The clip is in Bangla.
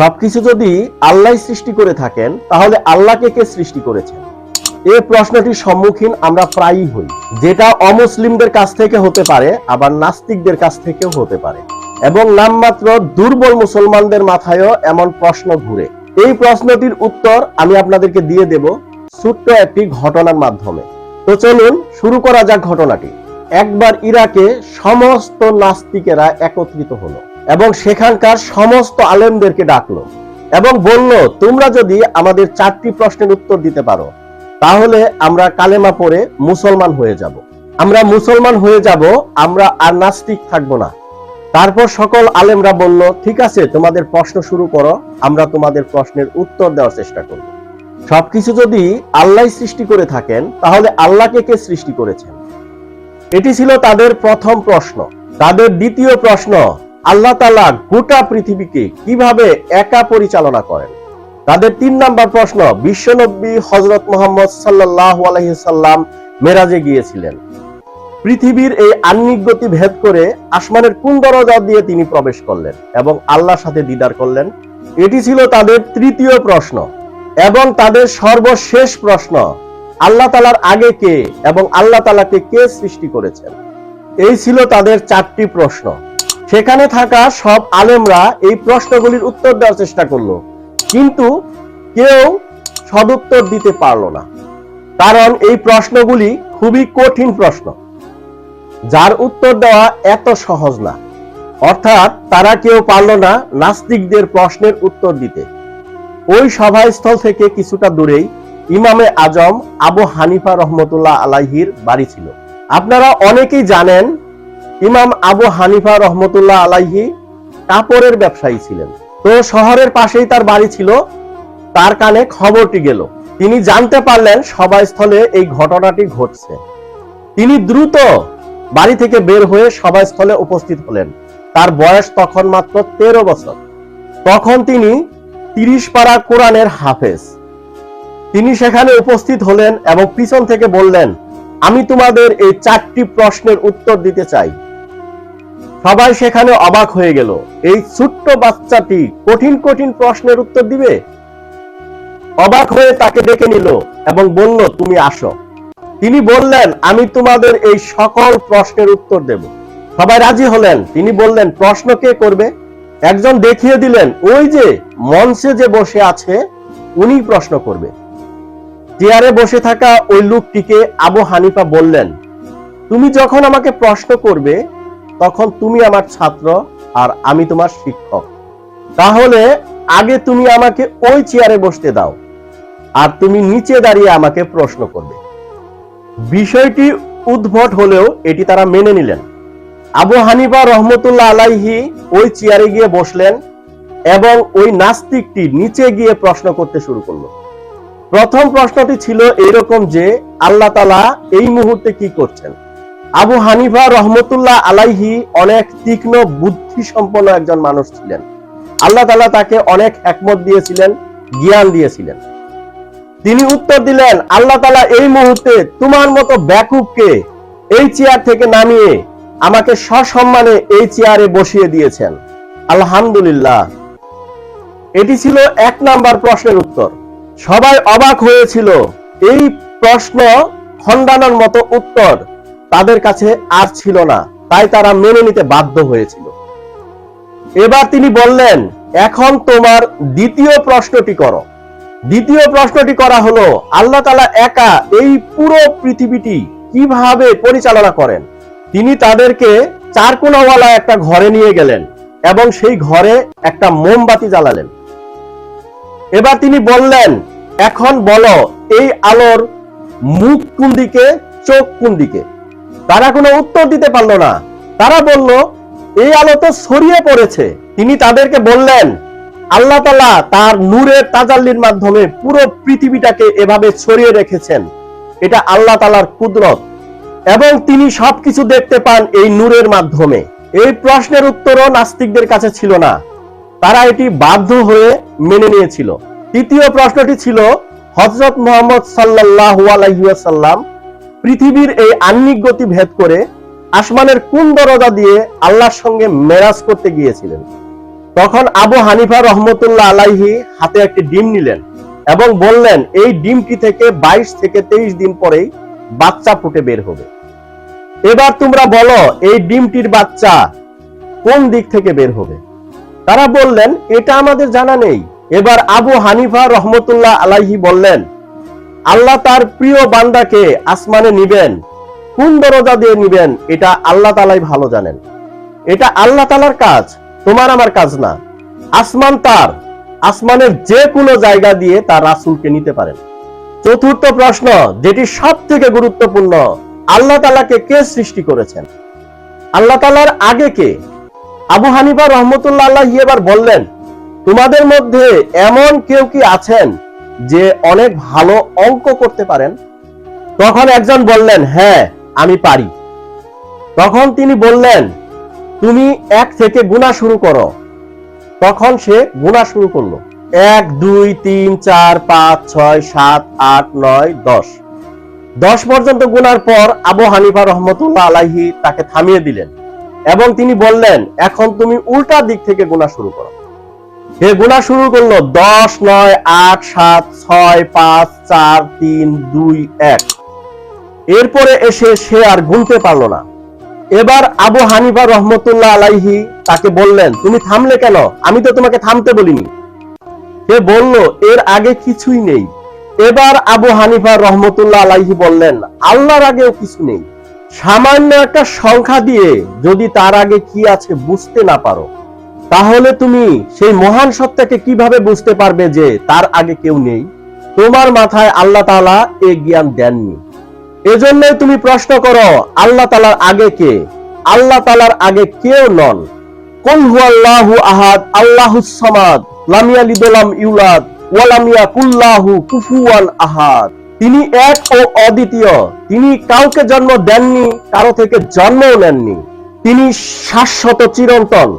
সবকিছু যদি আল্লাহ সৃষ্টি করে থাকেন, তাহলে আল্লাহকে কে সৃষ্টি করেছেন এই প্রশ্নটির সম্মুখীন আমরা প্রায়ই হই। যেটা অমুসলিমদের কাছ থেকে হতে পারে, আবার নাস্তিকদের কাছ থেকেও হতে পারে। এবং নামমাত্র দুর্বল মুসলমানদের মাথায়ও এমন প্রশ্ন ঘুরে। এই প্রশ্নটির উত্তর আমি আপনাদেরকে দিয়ে দেব ছোট্ট একটি ঘটনার মাধ্যমে। তো চলুন শুরু করা যাক ঘটনাটি। একবার ইরাকে সমস্ত নাস্তিকেরা একত্রিত হলো। এবং সেখানকার সমস্ত আলেমদেরকে ডাকলো এবং বলল, তোমরা যদি আমাদের চারটি প্রশ্নের উত্তর দিতে পারো, তাহলে আমরা কালেমা পড়ে মুসলমান হয়ে যাব। আমরা মুসলমান হয়ে যাব, আমরা আর নাস্তিক থাকব না। তারপর সকল আলেমরা বলল, ঠিক আছে, তোমাদের প্রশ্ন শুরু করো, আমরা তোমাদের প্রশ্নের উত্তর দেওয়ার চেষ্টা করব। সবকিছু যদি আল্লাহ সৃষ্টি করে থাকেন, তাহলে আল্লাহকে কে সৃষ্টি করেছেন? এটি ছিল তাদের প্রথম প্রশ্ন। তাদের দ্বিতীয় প্রশ্ন আল্লাহ তালা গোটা পৃথিবীকে কীভাবে একা পরিচালনা করেন? তাদের তিন নাম্বার প্রশ্ন, বিশ্বনবী হজরত মোহাম্মদ সাল্লাহ আলহিসাল্লাম মেরাজে গিয়েছিলেন। পৃথিবীর এই আন্নিক গতি ভেদ করে আসমানের কোন দরজা দিয়ে তিনি প্রবেশ করলেন এবং আল্লাহর সাথে দিদার করলেন? এটি ছিল তাদের তৃতীয় প্রশ্ন এবং তাদের সর্বশেষ প্রশ্ন, আল্লাহ তালার আগে কে এবং আল্লাহ তালাকে কে সৃষ্টি করেছেন? এই ছিল তাদের চারটি প্রশ্ন। সেখানে থাকা সব আলেমরা এই প্রশ্নগুলির উত্তর দেওয়ার চেষ্টা করল। কিন্তু কেউ সদুত্তর দিতে পারল না। কারণ এই প্রশ্নগুলি খুবই কঠিন প্রশ্ন। যার উত্তর দেওয়া এত সহজ না। অর্থাৎ তারা কেউ পারল না নাস্তিকদের প্রশ্নের উত্তর দিতে। ওই সভাস্থল থেকে কিছুটা দূরেই ইমামে আজম আবু হানিফা রহমতুল্লাহ আলাইহির বাড়ি ছিল। আপনারা অনেকেই জানেন ইমাম আবু হানিফা রহমতুল্লাহ আলাইহি কাপড়ের ব্যবসায়ী ছিলেন। তো শহরের পাশেই তার বাড়ি ছিল, তার কানে খবরটি গেল। তিনি জানতে পারলেন সভাস্থলে এই ঘটনাটি ঘটছে। তিনি দ্রুত বাড়ি থেকে বের হয়ে সভাস্থলে উপস্থিত হলেন। তার বয়স তখন মাত্র তেরো বছর। তখন তিনি তিরিশ পাড়া কোরআনের হাফেজ। তিনি সেখানে উপস্থিত হলেন এবং পিছন থেকে বললেন, আমি তোমাদের এই চারটি প্রশ্নের উত্তর দিতে চাই। সবাই সেখানে অবাক হয়ে গেল। এই ছোট্ট বাচ্চাটি কঠিন কঠিন প্রশ্নের উত্তর দিবে? অবাক হয়ে তাকে ডেকে নিল এবং বলল, তুমি আসো। তিনি বললেন, আমি তোমাদের এই সকল প্রশ্নের উত্তর দেব। সবাই রাজি হলেন। তিনি বললেন, প্রশ্ন কে করবে? একজন দেখিয়ে দিলেন, ওই যে মঞ্চে যে বসে আছে, উনি প্রশ্ন করবে। চেয়ারে বসে থাকা ওই লোকটিকে আবু হানিফা বললেন, তুমি যখন আমাকে প্রশ্ন করবে তখন তুমি আমার ছাত্র আর আমি তোমার শিক্ষক। তাহলে আগে তুমি আমাকে ওই চেয়ারে বসতে দাও আর তুমি নিচে দাঁড়িয়ে আমাকে প্রশ্ন করবে। বিষয়টি উদ্ভট হলেও এটি তারা মেনে নিলেন। আবু হানিফা রহমতুল্লাহ আলাইহি ওই চেয়ারে গিয়ে বসলেন এবং ওই নাস্তিকটি নিচে গিয়ে প্রশ্ন করতে শুরু করল। প্রথম প্রশ্নটি ছিল এরকম যে আল্লাহ তালা এই মুহূর্তে কি করছেন? আবু হানিফা রহমতুল্লাহ আলাইহি অনেক তীক্ষ্ণ বুদ্ধি সম্পন্ন একজন মানুষ ছিলেন। আল্লাহ তালা তাকে অনেক একমত দিয়েছিলেন, জ্ঞান দিয়েছিলেন। তিনি উত্তর দিলেন, আল্লাহ তালা এই মুহূর্তে তোমার মতো ব্যাকুবকে এই চেয়ার থেকে নামিয়ে আমাকে সসম্মানে এই চেয়ারে বসিয়ে দিয়েছেন। আলহামদুলিল্লাহ। এটি ছিল এক নাম্বার প্রশ্নের উত্তর। সবাই অবাক হয়েছিল, এই প্রশ্ন খণ্ডানোর মতো উত্তর তাদের কাছে আর ছিল না, তাই তারা মেনে নিতে বাধ্য হয়েছিল। এবার তিনি বললেন, এখন তোমার দ্বিতীয় প্রশ্নটি করো। দ্বিতীয় প্রশ্নটি করা হলো, আল্লাহ তালা একা এই পুরো পৃথিবীটি কীভাবে পরিচালনা করেন? তিনি তাদেরকে চারকোনাওয়ালা একটা ঘরে নিয়ে গেলেন এবং সেই ঘরে একটা মোমবাতি জ্বালালেন। এবার তিনি বললেন, এখন বলো, এই আলোর মুখ কোন দিকে, চোখ কোন দিকে? তারা কোনো উত্তর দিতে পারল না। তারা বলল, এই আলো তো ছড়িয়ে পড়েছে। তিনি তাদেরকে বললেন, আল্লাহ তালা তার নূরের তাজাল্লির মাধ্যমে পুরো পৃথিবীটাকে এভাবে ছড়িয়ে রেখেছেন। এটা আল্লাহ তালার কুদরত। এবং তিনি সবকিছু দেখতে পান এই নূরের মাধ্যমে। এই প্রশ্নের উত্তরও নাস্তিকদের কাছে ছিল না। তারা এটি বাধ্য হয়ে মেনে নিয়েছিল। তৃতীয় প্রশ্নটি ছিল হজরত মোহাম্মদ সাল্লাহ আলাইসাল্লাম পৃথিবীর এই আন্নিক গতি ভেদ করে আসমানের কোন দরজা দিয়ে আল্লাহর সঙ্গে মেরাজ করতে গিয়েছিলেন? তখন আবু হানিফা রহমতুল্লাহ আলাইহি হাতে একটি ডিম নিলেন এবং বললেন, এই ডিমটি থেকে বাইশ থেকে তেইশ দিন পরেই বাচ্চা ফুটে বের হবে। এবার তোমরা বলো, এই ডিমটির বাচ্চা কোন দিক থেকে বের হবে? তারা বললেন, এটা আমাদের জানা নেই। এবার আবু হানিফা রহমতুল্লাহ আলাইহি বললেন আল্লাহ তার প্রিয় বান্দাকে আসমানে নিবেন, কোন দরজা দিয়ে নিবেন, এটা আল্লাহ তালাই ভালো জানেন। এটা আল্লাহ তালার কাজ, তোমার আমার কাজ না। আসমান তার, আসমানের যে কোনো জায়গা দিয়ে তার রাসূলকে নিতে পারেন। চতুর্থ প্রশ্ন, যেটি সব থেকে গুরুত্বপূর্ণ, আল্লাহ তালাকে কে সৃষ্টি করেছেন? আল্লাহ তালার আগে কে? আবু হানিফা রহমতুল্লাহ আল্লাহ এবার বললেন, তোমাদের মধ্যে এমন কেউ কি আছেন যে অনেক ভালো অঙ্ক করতে পারেন। তখন একজন বললেন হ্যাঁ আমি পারি। তখন তিনি বললেন, তুমি এক থেকে গুণা শুরু করো। তখন সে গুণা শুরু করল। এক, দুই, তিন, চার, পাঁচ, ছয়, সাত, আট, নয়, দশ। দশ পর্যন্ত গুনার পর আবু হানিফা রহমতুল্লাহ আলাইহি তাকে থামিয়ে দিলেন এবং তিনি বললেন, এখন তুমি উল্টা দিক থেকে গুণা শুরু করো। সে গুণা শুরু করল দশ নয় আট সাত ছয় পাঁচ চার তিন দুই এক। এরপরে এসে সে আর গুনতে পারল না। এবার আবু হানিফা রহমতুল্লাহ আলাইহি তাকে বললেন, তুমি থামলে কেন? আমি তো তোমাকে থামতে বলিনি। সে বলল, এর আগে কিছুই নেই। এবার আবু হানিফা রহমতুল্লাহ আলাইহি বললেন, আল্লাহর আগেও কিছু নেই। সামান্য একটা সংখ্যা দিয়ে যদি তার আগে কি আছে বুঝতে না পারো। তাহলে তুমি সেই মহান সত্তাকে কীভাবে বুঝতে পারবে যে তার আগে কেউ নেই? তোমার মাথায় আল্লাহ তালা এ জ্ঞান দেননি। এজন্যই তুমি প্রশ্ন করো, আল্লাহ তালার আগে কে? আল্লাহ তালার আগে কেউ নন। কুল হুয়াল্লাহু আহাদ, আল্লাহুস সামাদ, লাম ইয়ালিদ ইউলাদ, ওয়া লাম কুফুয়ান আহাদ। তিনি এক ও অদ্বিতীয়। তিনি কাউকে জন্ম দেননি, কারও থেকে জন্মও নেননি। তিনি শাশ্বত চিরন্তন।